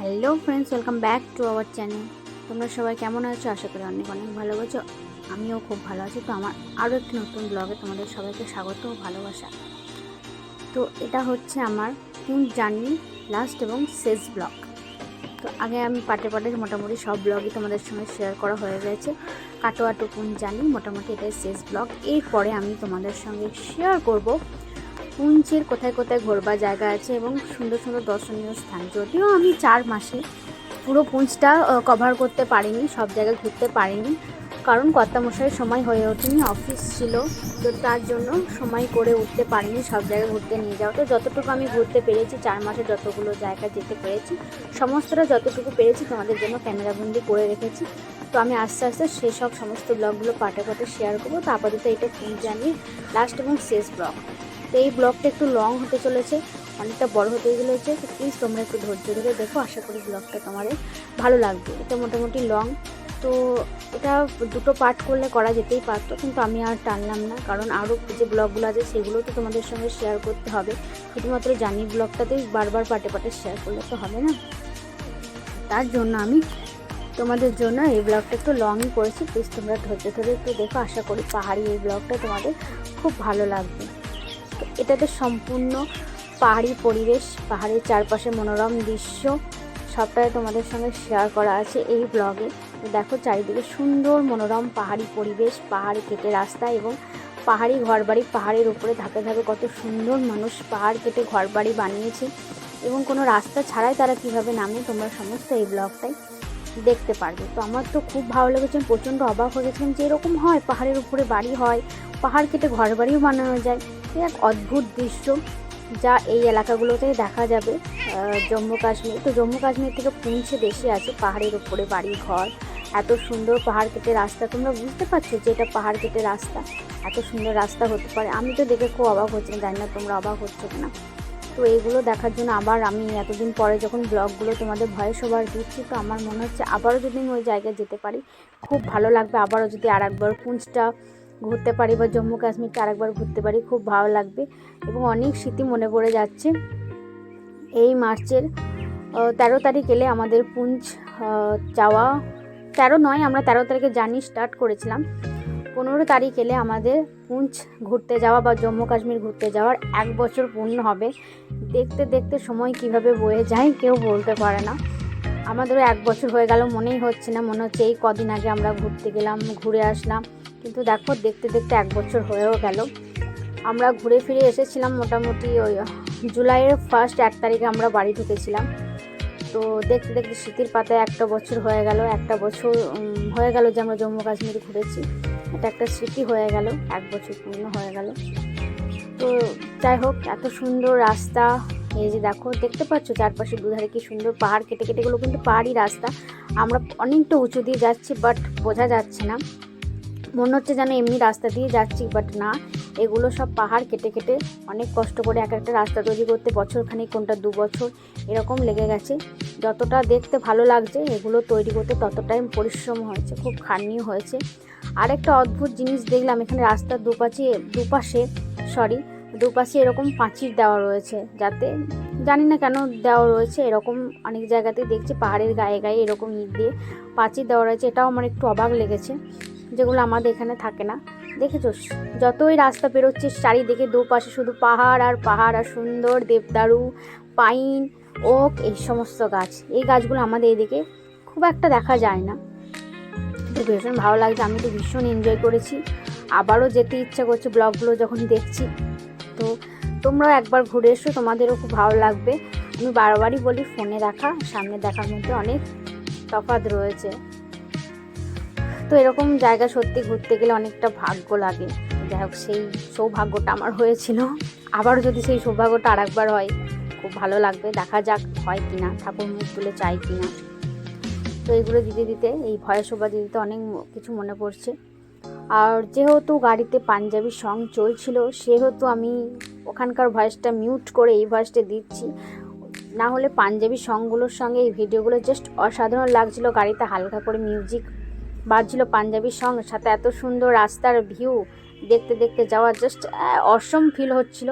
Hello friends welcome back to our channel তোমরা সবাই কেমন আছো? আশা করি অনেক অনেক ভালো আছো। আমিও খুব ভালো আছি। তো আমার আরও একটি নতুন ব্লগে তোমাদের সবাইকে স্বাগত ও ভালোবাসা। তো এটা হচ্ছে আমার তিন জার্নি লাস্ট এবং শেষ ব্লগ তো আগে আমি পাটে পাটে মোটামুটি সব ব্লগই তোমাদের সঙ্গে শেয়ার করা হয়ে গেছে। কাটোয়া টুকুন জানি মোটামুটি এটাই শেষ ব্লগ এরপরে আমি তোমাদের সঙ্গে শেয়ার করব পুঞ্চের কোথায় কোথায় ঘোরবার জায়গা আছে এবং সুন্দর সুন্দর দর্শনীয় স্থান। যদিও আমি চার মাসে পুরো পুঞ্চটা কভার করতে পারিনি, সব জায়গায় ঘুরতে পারিনি। কারণ কর্তামশাইয়ের সময় হয়ে ওঠেনি অফিস ছিল, তো তার জন্য সময় করে উঠতে পারিনি, সব জায়গায় ঘুরতে নিয়ে যাওয়া। তো যতটুকু আমি ঘুরতে পেরেছি, চার মাসে যতগুলো জায়গা যেতে পেরেছি, সমস্তটা যতটুকু পেরেছি তোমাদের জন্য ক্যামেরাবন্দি করে রেখেছি। তো আমি আস্তে আস্তে সেসব সমস্ত ব্লগগুলো পাটে পাটে শেয়ার করব। তো আপাতত এটা ফুল জানিয়ে লাস্ট এবং শেষ ব্লগ তো এই ব্লগটা একটু লং হতে চলেছে, অনেকটা বড় হতে চলেছে, তো প্লিজ তোমরা একটু ধৈর্য ধরে দেখো, আশা করি ব্লগটা তোমাদের ভালো লাগবে। এটা মোটামুটি লং তো এটা দুটো পার্ট করলে করা যেতেই পারতো, কিন্তু আমি আর টানলাম না, কারণ আরও যে ব্লগগুলো আছে সেগুলো তো তোমাদের সঙ্গে শেয়ার করতে হবে। শুধুমাত্র জানি ব্লগটাতেই বারবার পাটে পাটে শেয়ার করলে তো হবে না। তার জন্য আমি তোমাদের জন্য এই ব্লগটা একটু লংই করেছি প্লিজ তোমরা ধৈর্য ধরে একটু দেখো, আশা করি পাহাড়ি এই ব্লগটা তোমাদের খুব ভালো লাগবে। এটাতে সম্পূর্ণ পাহাড়ি পরিবেশ, পাহাড়ের চারপাশে মনোরম দৃশ্য, সবটাই তোমাদের সঙ্গে শেয়ার করা আছে এই ব্লগে দেখো চারিদিকে সুন্দর মনোরম পাহাড়ি পরিবেশ, পাহাড় কেটে রাস্তা এবং পাহাড়ি ঘরবাড়ি, পাহাড়ের উপরে ধাপে ধাপে কত সুন্দর মানুষ পাহাড় কেটে ঘরবাড়ি বানিয়েছে এবং কোনো রাস্তা ছাড়াই তারা কীভাবে নামে তোমরা সমস্ত এই ব্লগটাই দেখতে পারবে। তো আমার তো খুব ভালো লেগেছে, প্রচণ্ড অবাক হয়ে গেছিলাম যে এরকম হয়, পাহাড়ের উপরে বাড়ি হয়, পাহাড় কেটে ঘর বাড়িও বানানো যায়। এক অদ্ভুত দৃশ্য যা এই এলাকাগুলোতেই দেখা যাবে। জম্মু কাশ্মীর। তো জম্মু কাশ্মীর থেকে পুঞ্ছে বেশি আছে পাহাড়ের উপরে বাড়ি ঘর এত সুন্দর পাহাড় কেটে রাস্তা। তোমরা বুঝতে পারছ যে এটা পাহাড় কেটে রাস্তা। এত সুন্দর রাস্তা হতে পারে। আমি তো দেখে খুব অবাক হচ্ছিলাম জানি না তোমরা অবাক হচ্ছ কিনা। তো এইগুলো দেখার জন্য আবার আমি এতদিন পরে যখন ব্লগগুলো তোমাদের ভয়েস ওভার দিচ্ছি, তো আমার মনে হচ্ছে আবারও যদি আমি ওই জায়গায় যেতে পারি। খুব ভালো লাগবে আবারও যদি আর একবার পুঞ্চটা ঘুরতে পারি বা জম্মু কাশ্মীরটা আরেকবার ঘুরতে পারি খুব ভালো লাগবে। এবং অনেক স্মৃতি মনে পড়ে যাচ্ছে। এই মার্চের তেরো তারিখ এলে আমাদের আহ, যাওয়া তেরো নয় আমরা তেরো তারিখে জার্নি স্টার্ট করেছিলাম। পনেরো তারিখ এলে আমাদের পুঞ্চ ঘুরতে যাওয়া বা জম্মু কাশ্মীর ঘুরতে যাওয়ার এক বছর পূর্ণ হবে। দেখতে দেখতে সময় কীভাবে বয়ে যায় কেউ বলতে পারে না। আমাদেরও এক বছর হয়ে গেল মনেই হচ্ছে না। মনে হচ্ছে এই কদিন আগে আমরা ঘুরতে গেলাম ঘুরে আসলাম। কিন্তু দেখো, দেখতে দেখতে এক বছর হয়েও গেল। আমরা ঘুরে ফিরে এসেছিলাম মোটামুটি ওই জুলাইয়ের ফার্স্ট এক তারিখে আমরা বাড়ি ঢুকেছিলাম। তো দেখতে দেখতে স্মৃতির পাতায় একটা বছর হয়ে গেল, একটা বছর হয়ে গেল যে আমরা জম্মু কাশ্মীর ঘুরেছি। এটা একটা স্মৃতি হয়ে গেল, এক বছর পূর্ণ হয়ে গেল। তো যাই হোক, এত সুন্দর রাস্তা, এই যে দেখো, দেখতে পাচ্ছ চারপাশে দুধারে কি সুন্দর পাহাড়, কেটে কেটে এগুলো কিন্তু পাহাড়ি রাস্তা। আমরা অনেকটা উঁচু দিয়ে যাচ্ছি বাট বোঝা যাচ্ছে না। মনে হচ্ছে যেন এমনি রাস্তা দিয়ে যাচ্ছি বাট না। এগুলো সব পাহাড় কেটে কেটে অনেক কষ্ট করে এক একটা রাস্তা তৈরি করতে বছর বছরখানিক, কোনটা দু বছর, এরকম লেগে গেছে। যতটা দেখতে ভালো লাগছে, এগুলো তৈরি করতে ততটাই পরিশ্রম হয়েছে, খুব খাটনিও হয়েছে। আরেকটা অদ্ভুত জিনিস দেখলাম, এখানে রাস্তার দুপাশে দুপাশে সরি দুপাশে এরকম পাঁচির দেওয়া রয়েছে, যাতে, জানি না কেন দেওয়া রয়েছে, এরকম অনেক জায়গাতেই দেখছি, পাহাড়ের গায়ে গায়ে এরকম ইট দিয়ে পাঁচির দেওয়া রয়েছে, এটাও আমার একটু অবাক লেগেছে। যেগুলো আমাদের এখানে থাকে না। দেখেছ? যতই রাস্তা পেরোচ্ছিস, চারিদিকে দুপাশে শুধু পাহাড় আর পাহাড় আর সুন্দর দেবদারু, পাইন, ওক, এই সমস্ত গাছ। এই গাছগুলো আমাদের এদিকে খুব একটা দেখা যায় না। ভীষণ ভালো লাগছে, আমি তো ভীষণ এনজয় করেছি। আবারও যেতে ইচ্ছা করছে ব্লগগুলো যখন দেখছি। তো তোমরাও একবার ঘুরে এসো, তোমাদেরও খুব ভালো লাগবে। আমি বারবারই বলি, ফোনে দেখা, সামনে দেখার মধ্যে অনেক তফাৎ রয়েছে। তো এরকম জায়গা সত্যি ঘুরতে গেলে অনেকটা ভাগ্য লাগে। যাই হোক, সেই সৌভাগ্যটা আমার হয়েছিল। আবারও যদি সেই সৌভাগ্যটা আরেকবার হয়, খুব ভালো লাগবে। দেখা যাক হয় কি না ঠাকুর মুখ তুলে চাই কি না তো এগুলো দিতে দিতে, এই ভয়েস ওভার দিতে দিতে অনেক কিছু মনে পড়ছে। আর যেহেতু গাড়িতে পাঞ্জাবি সং চলছিল, সেহেতু আমি ওখানকার ভয়েসটা মিউট করে এই ভয়েসটা দিচ্ছি। না হলে পাঞ্জাবি সংগুলোর সঙ্গে এই ভিডিওগুলো জাস্ট অসাধারণ লাগছিল। গাড়িতে হালকা করে মিউজিক বাজছিল পাঞ্জাবি সং সাথে এত সুন্দর রাস্তার ভিউ দেখতে দেখতে যাওয়া জাস্ট অসম ফিল হচ্ছিল।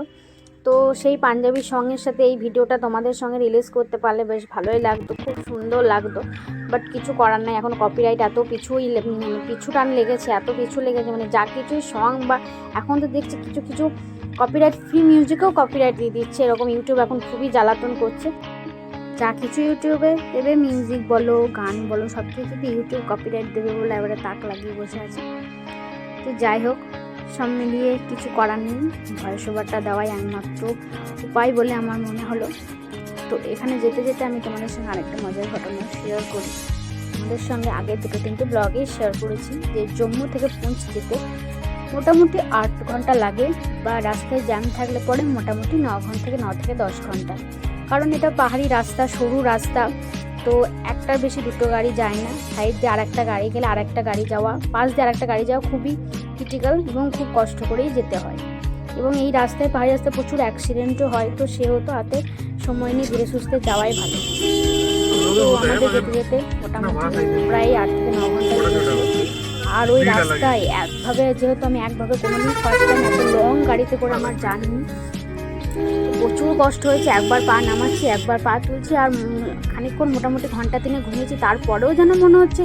তো সেই পাঞ্জাবির সঙ্গের সাথে এই ভিডিওটা তোমাদের সঙ্গে রিলিজ করতে পারলে বেশ ভালোই লাগতো খুব সুন্দর লাগতো। বাট কিছু করার নাই এখন কপিরাইট এত উম, পিছু টান লেগেছে এত পিছু লেগেছে মানে যা কিছুই সং বা এখন তো দেখছি কিছু কিছু কপিরাইট ফ্রি মিউজিকেও কপিরাইট দিয়ে দিচ্ছে এরকম ইউটিউব এখন খুবই জ্বালাতন করছে। যা কিছু ইউটিউবে দেবে মিউজিক বলো, গান বলো সব কিছুতে ইউটিউব কপিরাইট দেবে বলে এবারে তাক লাগিয়ে বসে আছে। তো যাই হোক, সব মিলিয়ে কিছু করার নেই ভয়েস ওভারটা দেওয়াই একমাত্র উপায় বলে আমার মনে হলো। তো এখানে যেতে যেতে আমি তোমাদের সঙ্গে আরেকটা মজার ঘটনা শেয়ার করি। আমাদের সঙ্গে আগে দুটো তিনটে ব্লগেই শেয়ার করেছি যে জম্মু থেকে পুঞ্চ যেতে মোটামুটি আট ঘণ্টা লাগে বা রাস্তায় জ্যাম থাকলে পরে মোটামুটি ন ঘণ্টা থেকে ন থেকে দশ ঘণ্টা। কারণ এটা পাহাড়ি রাস্তা সরু রাস্তা তো একটার বেশি দুটো গাড়ি যায় না। সাইড দিয়ে আর একটা গাড়ি গেলে আর একটা গাড়ি যাওয়া পাশ দিয়ে আর একটা গাড়ি যাওয়া খুবই ক্রিটিক্যাল এবং খুব কষ্ট করেই যেতে হয়। এবং এই রাস্তায় পাহাড়ি রাস্তায় প্রচুর অ্যাক্সিডেন্টও হয় তো সেহেতু হাতে সময় নিয়ে ধীরে সুস্থে যাওয়াই ভালো। তো আমাদের যেতে যেতে মোটামুটি প্রায় আট থেকে ন ঘণ্টা আর ওই রাস্তায় একভাবে যেহেতু আমি একভাবে কোনোদিন ফার্স্ট টাইম এত লং গাড়িতে করে আমার জার্নি প্রচুর কষ্ট হয়েছে, একবার পা নামাচ্ছি, একবার পা তুলছি, আর খানিকক্ষণ মোটামুটি ঘণ্টা তিনে ঘুমিয়েছি, তারপরেও যেন মনে হচ্ছে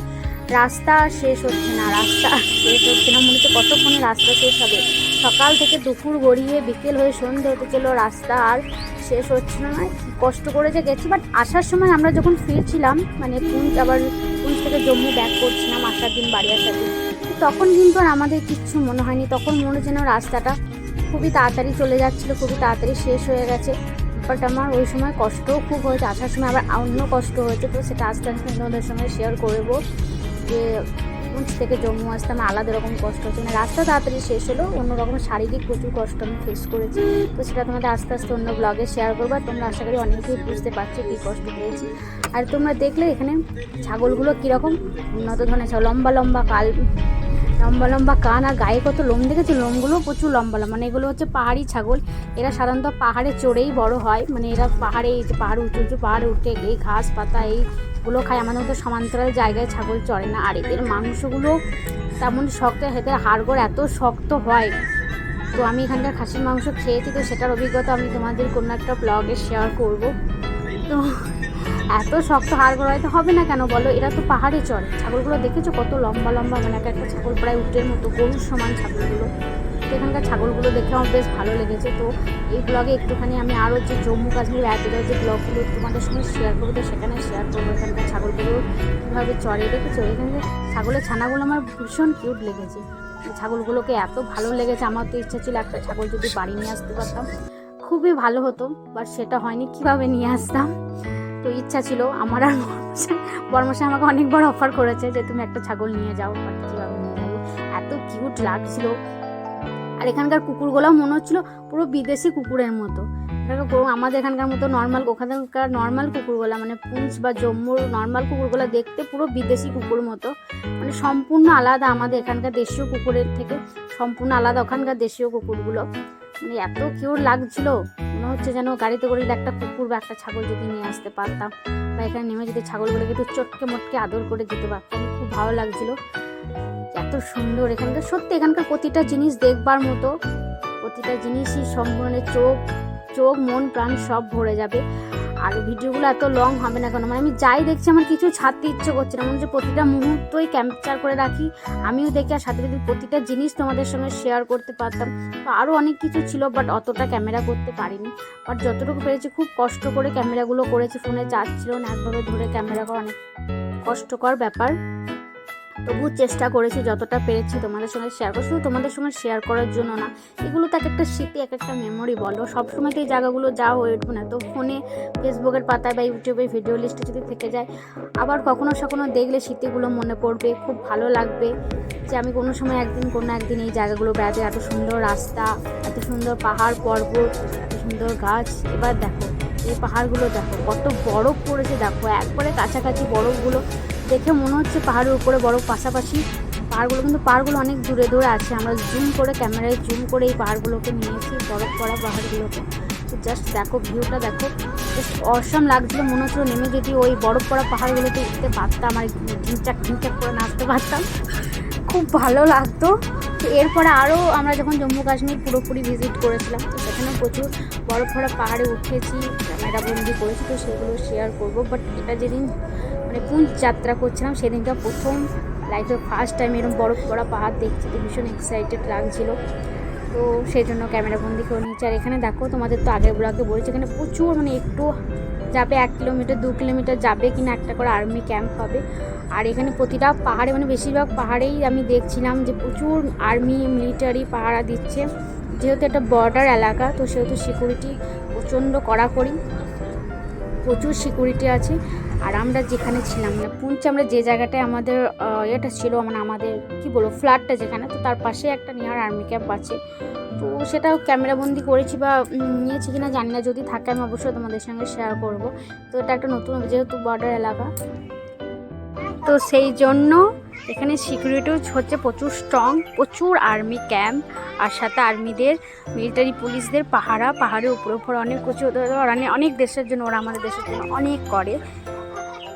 রাস্তা শেষ হচ্ছে না, রাস্তা শেষ হচ্ছে না, মনে হচ্ছে কতক্ষণে রাস্তা শেষ হবে। সকাল থেকে দুপুর গড়িয়ে বিকেল হয়ে সন্ধে হতে চলো রাস্তা আর শেষ হচ্ছে না কি কষ্ট করে যে গেছি। বাট আসার সময় আমরা যখন ফিরছিলাম মানে পুঞ্চ আবার পুঞ্চ থেকে জম্মু ব্যাক করছিলাম, আসার দিন, বাড়ি আসার দিন, তখন কিন্তু আর আমাদের কিচ্ছু মনে হয়নি, তখন মনে যেন রাস্তাটা খুবই তাড়াতাড়ি চলে যাচ্ছিল, খুবই তাড়াতাড়ি শেষ হয়ে গেছে। বাট আমার ওই সময় কষ্টও খুব হয়েছে, আসার সময় আবার অন্য কষ্ট হয়েছে, তো সেটা আস্তে আস্তে তোমাদের সঙ্গে শেয়ার করব যে পুঞ্চ থেকে জম্মু আসতে আমার আলাদা রকম কষ্ট হচ্ছে। মানে রাস্তা তাড়াতাড়ি শেষ হলো, অন্যরকম শারীরিক প্রচুর কষ্ট আমি ফেস করেছি। তো সেটা তোমাদের আস্তে আস্তে অন্য ব্লগে শেয়ার করব। আর তোমরা আশা করি অনেকেই বুঝতে পারছ কী কষ্ট পেয়েছি। আর তোমরা দেখলে এখানে ছাগলগুলো কীরকম? উন্নত ধরনের লম্বা লম্বা কাল লম্বা লম্বা কান আর গায়ে কত লোম দেখেছ? লোমগুলো প্রচুর লম্বা লম্বা। মানে এগুলো হচ্ছে পাহাড়ি ছাগল। এরা সাধারণত পাহাড়ে চড়েই বড় হয়। মানে এরা পাহাড়ে এই যে পাহাড় উঁচু উঁচু পাহাড়ে উঠে এই ঘাস পাতা এইগুলো খায়। আমাদের মতো সমান্তরাল জায়গায় ছাগল চড়ে না। আর এদের মাংসগুলো তেমন শক্ত, এদের হাড়গোড় এত শক্ত হয়। তো আমি এখানকার খাসির মাংস খেয়েছি। তো সেটার অভিজ্ঞতা আমি তোমাদের কোনো একটা ব্লগে শেয়ার করব। তো এত শক্ত হাড়গোড় হয়তো হবে না কেন বলো? এরা তো পাহাড়ে চড়ে। ছাগলগুলো দেখেছ? কত লম্বা লম্বা মানে একটা ছাগল প্রায় উটের মতো, গরুর সমান ছাগলগুলো। তো এখানকার ছাগলগুলো দেখে আমার বেশ ভালো লেগেছে। তো এই ব্লগে একটুখানি আমি আরও যে জম্মু কাশ্মীর রাজ্যের যে ব্লগগুলো তোমাদের সঙ্গে শেয়ার করব, তো সেখানে শেয়ার করব। এখানকার ছাগলগুলো কীভাবে চড়ে, দেখেছ? এখানে ছাগলের ছানাগুলো আমার ভীষণ কিউট লেগেছে। ছাগলগুলোকে এত ভালো লেগেছে, আমার তো ইচ্ছা ছিল একটা ছাগল যদি বাড়ি নিয়ে আসতে পারতাম। খুবই ভালো হতো বাট সেটা হয়নি, কীভাবে নিয়ে আসতাম? তো ইচ্ছা ছিল, আমার আর বর্মশাই আমাকে অনেকবার অফার করেছে যে তুমি একটা ছাগল নিয়ে যাও নিয়ে যাব। এত কিউট লাগছিল। আর এখানকার কুকুরগুলোও মনে হচ্ছিল পুরো বিদেশি কুকুরের মতো। আমাদের এখানকার মতো নর্মাল ওখানকার নর্মাল কুকুরগুলো মানে পুঞ্চ বা জম্মুর নর্মাল কুকুরগুলো দেখতে পুরো বিদেশি কুকুর মতো। মানে সম্পূর্ণ আলাদা আমাদের এখানকার দেশীয় কুকুরের থেকে সম্পূর্ণ আলাদা ওখানকার দেশীয় কুকুরগুলো। মানে এত কিউট লাগছিল। হচ্ছে যেন গাড়িতে করে একটা কুকুর বা একটা ছাগল যদি নিয়ে আসতে পারতাম, বা এখানে নেমে যদি ছাগলগুলোকে একটু চটকে মটকে আদর করে যেতে পারতাম, খুব ভালো লাগছিল। এত সুন্দর এখানকার, সত্যি এখানকার প্রতিটা জিনিস দেখবার মতো, প্রতিটা জিনিসই সম্পূর্ণ চোখ চোখ, মন, প্রাণ সব ভরে যাবে। আর ভিডিওগুলো এত লং হবে না কেন? মানে আমি যাই দেখছি, আমার কিছু ছাড়তে ইচ্ছে করছে না। মনে হচ্ছে প্রতিটা মুহূর্তই ক্যাপচার করে রাখি। আমিও দেখি, আর সাথে যদি প্রতিটা জিনিস তোমাদের সঙ্গে শেয়ার করতে পারতাম, তো আরও অনেক কিছু ছিল বাট অতটা ক্যামেরা করতে পারিনি। বাট যতটুকু পেরেছি, খুব কষ্ট করে ক্যামেরাগুলো করেছি। ফোনে চার্জ ছিল না, একভাবে ধরে ক্যামেরা করা অনেক কষ্টকর ব্যাপার। তবু চেষ্টা করেছি যতটা পেরেছি তোমাদের সঙ্গে শেয়ার করছি তোমাদের সঙ্গে শেয়ার করার জন্য না, এগুলো তো এক একটা স্মৃতি, এক একটা মেমোরি বলো। সবসময় তো এই জায়গাগুলো যাওয়া হয়ে উঠবে না, তো ফোনে ফেসবুকের পাতায় বা ইউটিউবে ভিডিও লিস্টে যদি থেকে যায়, আবার কখনো সখনো দেখলে স্মৃতিগুলো মনে পড়বে, খুব ভালো লাগবে যে আমি কোনো সময় একদিন, কোনো একদিন এই জায়গাগুলো বেড়াতে, এত সুন্দর রাস্তা, এত সুন্দর পাহাড় পর্বত, এত সুন্দর গাছ, এবার দেখো। এই পাহাড়গুলো দেখো, কত বরফ পড়েছে দেখো। একবারে কাছাকাছি বরফগুলো, দেখে মনে হচ্ছে পাহাড়ের উপরে বরফ পাশাপাশি। পাহাড়গুলো কিন্তু, পাহাড়গুলো অনেক দূরে দূরে আছে। আমরা জুম করে, ক্যামেরায় জুম করে এই পাহাড়গুলোকে নিয়েছি, বরফ পড়া পাহাড়গুলোকে। তো জাস্ট দেখো ভিউটা দেখো। জাস্ট অসম লাগছিল, মনে হচ্ছিল নেমে যদি ওই বরফ পড়া পাহাড়গুলোতে উঠতে পারতাম আর ঢিনচাক ঢিনচাক করে নাচতে পারতাম। খুব ভালো লাগতো। এরপরে আরও আমরা যখন জম্মু কাশ্মীর পুরোপুরি ভিজিট করেছিলাম, তো সেখানে প্রচুর বরফ ভরা পাহাড়ে উঠেছি, ক্যামেরা বন্দি করেছি, তো সেগুলো শেয়ার করব। বাট এটা যেদিন মানে পুঞ্চ যাত্রা করছিলাম, সেদিনটা প্রথম লাইফে ফার্স্ট টাইম এরকম বরফ ভরা পাহাড় দেখছি, তো ভীষণ এক্সাইটেড লাগছিল। তো সেই জন্য ক্যামেরা বন্দি করে নিয়েছি। আর এখানে দেখো, তোমাদের তো আগের ব্লগে বলেছি, এখানে প্রচুর মানে একটু যাবে এক কিলোমিটার, দু কিলোমিটার যাবে কিনা একটা করে আর্মি ক্যাম্প হবে। আর এখানে প্রতিটা পাহাড়ে মানে বেশিরভাগ পাহাড়েই আমি দেখছিলাম যে প্রচুর আর্মি, মিলিটারি পাহারা দিচ্ছে। যেহেতু একটা বর্ডার এলাকা, তো সেহেতু সিকিউরিটি প্রচণ্ড কড়াকড়ি, প্রচুর সিকিউরিটি আছে। আর আমরা যেখানে ছিলাম মানে পুঞ্চে আমরা যে জায়গাটায় আমাদের ইয়েটা ছিল মানে আমাদের, কি বলব ফ্ল্যাটটা যেখানে, তো তার পাশে একটা নিয়ার আর্মি ক্যাম্প আছে। তো সেটাও ক্যামেরাবন্দি করেছি বা নিয়েছি কিনা জানি না। যদি থাকে, আমি অবশ্যই তোমাদের সঙ্গে শেয়ার করব। তো এটা একটা নতুন, যেহেতু বর্ডার এলাকা। তো সেই জন্য এখানে সিকিউরিটিও হচ্ছে প্রচুর স্ট্রং প্রচুর আর্মি ক্যাম্প আর সাথে আর্মিদের মিলিটারি পুলিশদের পাহারা, পাহাড়ের উপরে উপরে অনেক অনেক অনেক দেশের জন্য, ওরা আমাদের দেশের জন্য অনেক করে।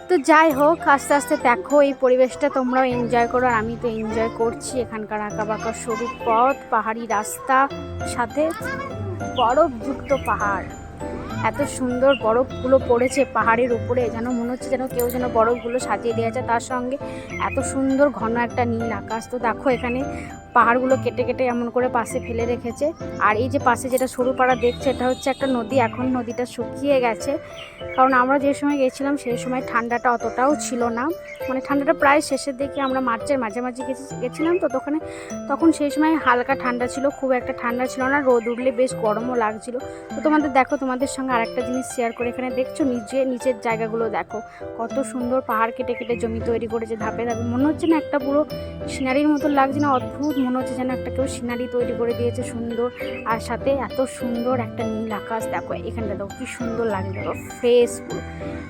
তো যাই হোক, আস্তে আস্তে দেখো এই পরিবেশটা, তোমরাও এনজয় করো আর আমি তো এনজয় করছি। এখানকার আঁকা বাঁকা সরু পথ পাহাড়ি রাস্তা, সাথে বরফযুক্ত পাহাড়। এত সুন্দর বরফগুলো পড়েছে পাহাড়ের উপরে, যেন মনে হচ্ছে যেন কেউ যেন বরফগুলো সাজিয়ে দিয়েছে। তার সঙ্গে এত সুন্দর ঘন একটা নীল আকাশ। তো দেখো এখানে পাহাড়গুলো কেটে কেটে এমন করে পাশে ফেলে রেখেছে। আর এই যে পাশে যেটা সরু পাড়া দেখছে, এটা হচ্ছে একটা নদী। এখন নদীটা শুকিয়ে গেছে। কারণ আমরা যে সময় গেছিলাম, সেই সময় ঠান্ডাটা অতটাও ছিল না। মানে ঠান্ডাটা প্রায় শেষের দিকে আমরা মার্চের মাঝামাঝি গেছি- গেছিলাম তো তখন। তখন সেই সময় হালকা ঠান্ডা ছিল, খুব একটা ঠান্ডা ছিল না। রোদ উঠলে বেশ গরমও লাগছিল। তো তোমাদের দেখো, তোমাদের সঙ্গে আরেকটা জিনিস শেয়ার করে এখানে দেখছ। নিচে নিচের জায়গাগুলো দেখো। কত সুন্দর পাহাড় কেটে কেটে জমি তৈরি করেছে ধাপে ধাপে। মনে হচ্ছে না একটা পুরো সিনারির মতো লাগছে না, অদ্ভুত মনে হচ্ছে যেন একটা কেউ সিনারি তৈরি করে দিয়েছে সুন্দর। আর সাথে এত সুন্দর একটা নীল আকাশ, দেখো এখানটা, দেখো কি সুন্দর লাগে দেখো ফ্রেশ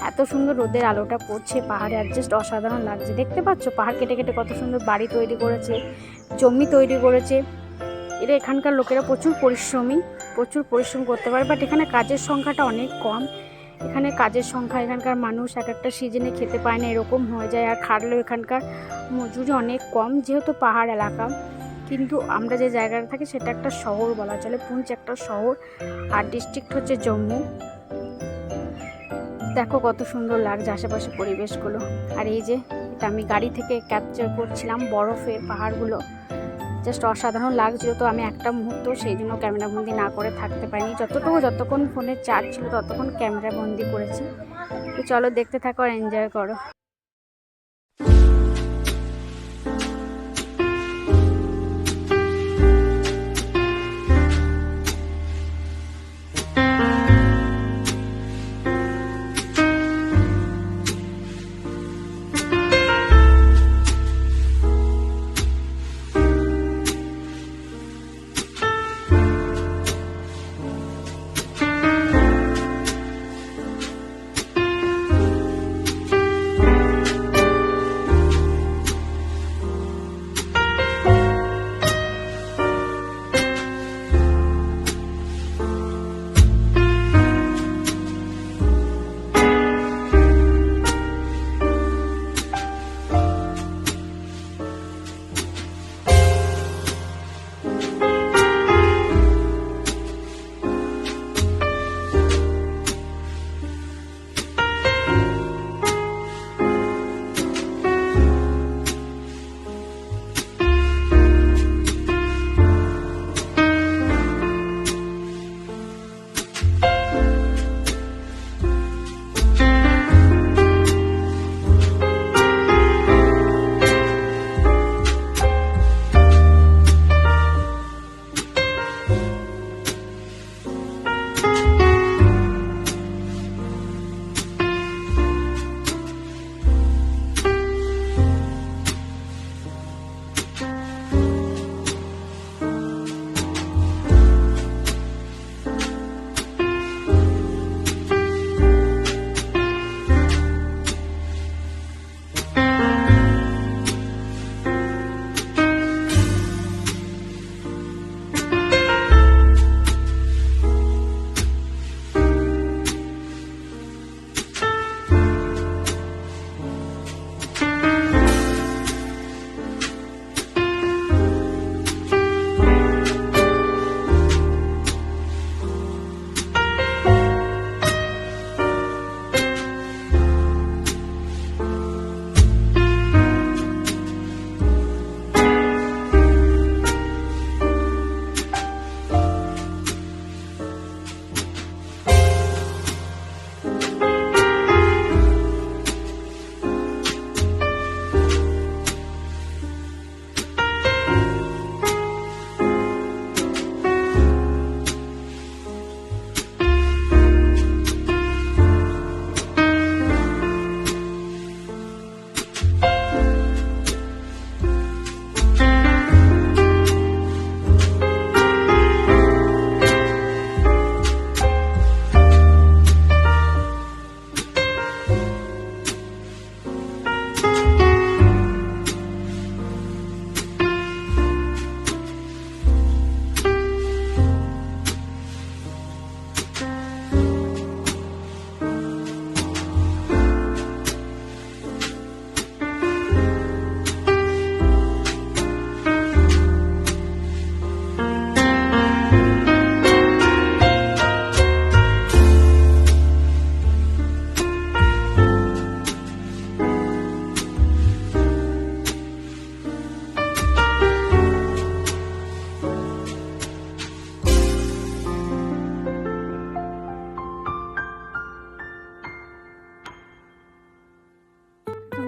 এত সুন্দর রোদের আলোটা পড়ছে পাহাড়ে, আর জাস্ট অসাধারণ লাগছে। দেখতে পাচ্ছ পাহাড় কেটে কেটে কত সুন্দর বাড়ি তৈরি করেছে, জমি তৈরি করেছে। এরা এখানকার লোকেরা প্রচুর পরিশ্রমী, প্রচুর পরিশ্রম করতে পারে বাট এখানে কাজের সংখ্যাটা অনেক কম। এখানে কাজের সংখ্যা, এখানকার মানুষ এক একটা সিজনে খেতে পায় না, এরকম হয়ে যায়। আর খাটলেও এখানকার মজুরি অনেক কম, যেহেতু পাহাড় এলাকা। কিন্তু আমরা যে জায়গাটা থাকি সেটা একটা শহর বলা চলে। পুঞ্চ একটা শহর আর ডিস্ট্রিক্ট হচ্ছে জম্মু। দেখো কত সুন্দর লাগছে আশেপাশে পরিবেশগুলো। আর এই যে, এটা আমি গাড়ি থেকে ক্যাপচার করছিলাম বরফে পাহাড়গুলো। জাস্ট অসাধারণ লাগছিল তো আমি একটা মুহূর্ত সেই জন্য ক্যামেরাবন্দি না করে থাকতে পারিনি। যতটুকু যতক্ষণ ফোনে চার্জ ছিল ততক্ষণ ক্যামেরাবন্দি করেছি। তো চলো দেখতে থাকো আর এনজয় করো।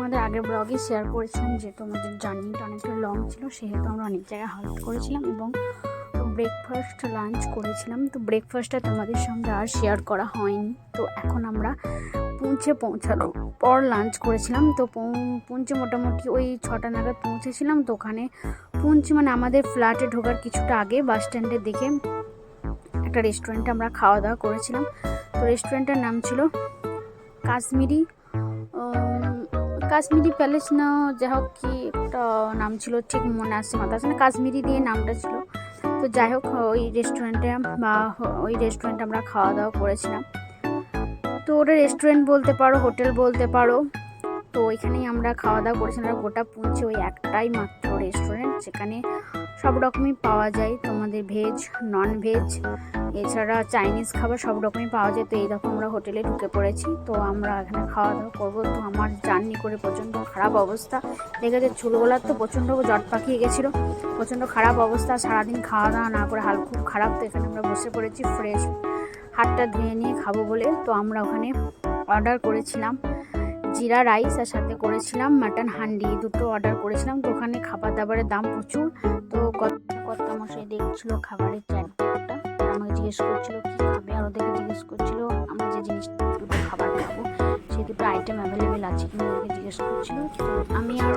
আমাদের আগের ব্লগে শেয়ার করেছিলাম যেহেতু আমাদের জার্নিটা অনেকটা লং ছিল, সেহেতু আমরা অনেক জায়গায় হাল্ট করেছিলাম এবং ব্রেকফাস্ট লাঞ্চ করেছিলাম। তো ব্রেকফাস্টটা তোমাদের সঙ্গে আর শেয়ার করা হয়নি। তো এখন আমরা পুঞ্চে পৌঁছানোর পর লাঞ্চ করেছিলাম। তো পৌ- পুঞ্চে মোটামুটি ওই ছটা নাগাদ পৌঁছেছিলাম। তো ওখানে পুঞ্চে মানে আমাদের ফ্ল্যাটে ঢোকার কিছুটা আগে বাস স্ট্যান্ডের দিকে একটা রেস্টুরেন্টে আমরা খাওয়া দাওয়া করেছিলাম। তো রেস্টুরেন্টের নাম ছিল কাশ্মীরি কাশ্মীরি প্যালেস না, যাই হোক কি একটা নাম ছিল, ঠিক মনে আসছে মাথা না কাশ্মীরি দিয়ে নামটা ছিল। তো যাই হোক, ওই রেস্টুরেন্টে বা ওই রেস্টুরেন্টে আমরা খাওয়া দাওয়া করেছিলাম। তো ওটা রেস্টুরেন্ট বলতে পারো হোটেল বলতে পারো। তো ওইখানেই আমরা খাওয়া দাওয়া করেছিলাম। গোটা পৌঁছে ওই একটাই মাত্র রেস্টুরেন্ট যেখানে সব রকমই পাওয়া যায়। তোমাদের ভেজ নন ভেজ এছাড়া চাইনিজ খাবার সব রকমই পাওয়া যায়। তো এই দেখো আমরা হোটেলে ঢুকে পড়েছি। তো আমরা এখানে খাওয়া দাওয়া করব। তো আমার জার্নি করে প্রচণ্ড খারাপ অবস্থা। দেখেছে চুলগোলার তো প্রচণ্ড জট পাকিয়ে গেছিল। প্রচণ্ড খারাপ অবস্থা। সারাদিন খাওয়া দাওয়া না করে হাল খুব খারাপ। তো এখানে আমরা বসে পড়েছি ফ্রেশ হাতটা ধুয়ে নিয়ে খাব বলে। তো আমরা ওখানে অর্ডার করেছিলাম। জিরা রাইস আর সাথে করেছিলাম মাটন হান্ডি দুটো অর্ডার করেছিলাম। তো ওখানে খাবার দাবারের দাম প্রচুর। তো কর্তা মশাই দেখছিল খাবারের চ্যাটটা আমাকে জিজ্ঞেস করছিল, কী খাবে? আর ওদেরকে জিজ্ঞেস করছিল, আমরা যে জিনিস, দুটো খাবার খাব সেই দুটো আইটেম অ্যাভেলেবেল আছে কিনা? ওদেরকে জিজ্ঞেস করছিল। আমি আর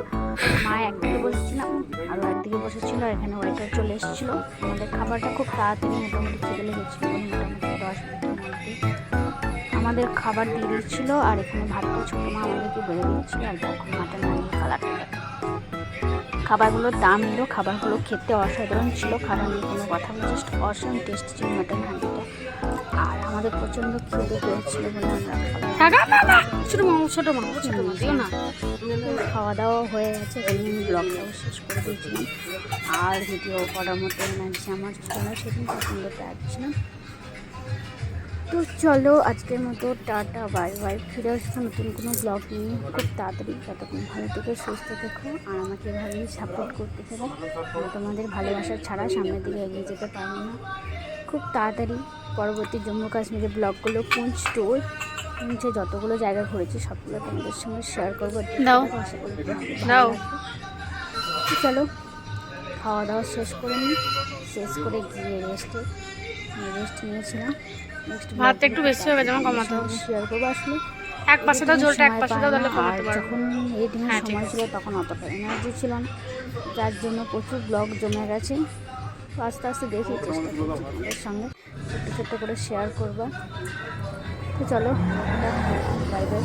মা একদিকে বসেছিলাম, আরও একদিকে বসেছিল, আর এখানে ওয়েটার চলে এসেছিল। আমাদের খাবারটা খুব তাড়াতাড়ি মোটামুটি খেতে লেগেছিলো, মোটামুটি দশ মিনিটের মধ্যে। আমাদের খাবার দিয়ে দিচ্ছিল আর এখানে ভাতটা ছোটো মা আমাদেরকে বেড়ে দিচ্ছিল আর দেখো মাটন হান্ডির কালারটা। খাবারগুলোর দাম নিল খাবারগুলো খেতে অসাধারণ ছিল খাবার নিয়ে কোনো কথা বলে জাস্ট অসাম টেস্ট ছিল মাটন হান্ডিটা আর আমাদের প্রচণ্ড খিদে পেয়েছিল বলে আমরা ছোট মামা ছোট মামা ছোট মামা দিও না। খাওয়া দাওয়া হয়ে গেছে আমি ব্লগটাও শেষ করে দিয়েছিলাম। আর ভিডিও করার মতো এনার্জি আমার ছিল না সেদিন প্রচণ্ড টায়ার ছিলাম তো চলো আজকের মতো টাটা বাই বাই। ফিরে আসব নতুন কোনো ব্লগ নিয়ে। খুব তাড়াতাড়ি ততক্ষণ ভালো থেকে সুস্থ থেকো আর আমাকে এভাবেই সাপোর্ট করতে থাকো। তোমাদের ভালোবাসা ছাড়া সামনের দিকে এগিয়ে যেতে পারব না। খুব তাড়াতাড়ি পরবর্তী জম্মু কাশ্মীরের ব্লগগুলো পুঞ্চ ট্যুর পুঞ্চে যতগুলো জায়গা ঘুরেছি সবগুলো তোমাদের সঙ্গে শেয়ার করব। চলো খাওয়া দাওয়া শেষ করে নিই। শেষ করে গিয়ে রেস্টে রেস্ট নিয়েছিলাম। ভাতটা একটু বেশি হবে যেমন কমাতে হবে। শেয়ার করব আসলে এক পাশে দাও জলটা এক পাশে দাও তাহলে কমাতে পারব। যখন দিনের হ্যাঁ, সময় ছিল তখন অতটা এনার্জি ছিল না যার জন্য প্রচুর ব্লগ জমে গেছে। আস্তে আস্তে দেখি চেষ্টা করছি তোমাদের সঙ্গে। ছোট্ট ছোট্ট করে শেয়ার করবা। তো চলো বাই বাই